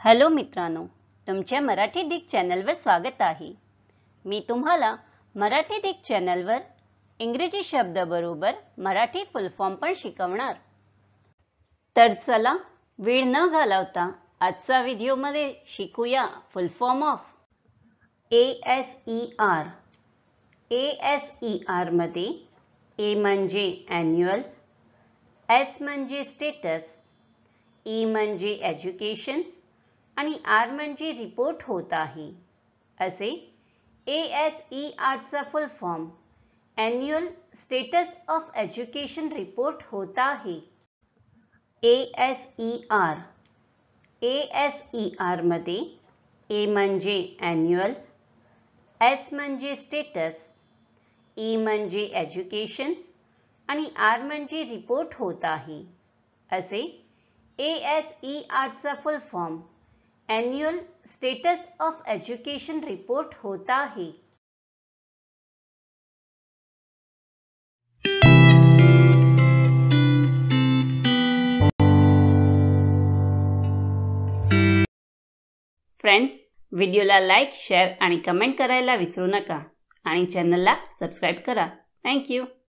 Hello मित्रांनो तुमच्या Marathi Dick चॅनलवर स्वागत आहे. मी तुम्हाला मराठी डिक चॅनलवर इंग्रजी शब्दाबरोबर मराठी फुल फॉर्म पण शिकवणार. तर चला वेळ न घालवता आजचा व्हिडिओमध्ये शिकूया full form of A S E R A S E आरमध्ये ए म्हणजे ॲन्युअल एस म्हणजे स्टेटस ई e म्हणजे एज्युकेशन आणि आर म्हणजे रिपोर्ट होत आहे. असे A S E आरचा full form annual status of education report होत आहे. A S E R A S E आरमध्ये ए म्हणजे ॲन्युअल एस म्हणजे स्टेटस ई e म्हणजे एज्युकेशन आणि आर म्हणजे रिपोर्ट होत आहे. असे A S E आरचा full form annual status of education report होत आहे फ्रेंड्स व्हिडिओला लाईक शेअर आणि कमेंट करायला विसरू नका. आणि चॅनलला सबस्क्राईब करा. थँक्यू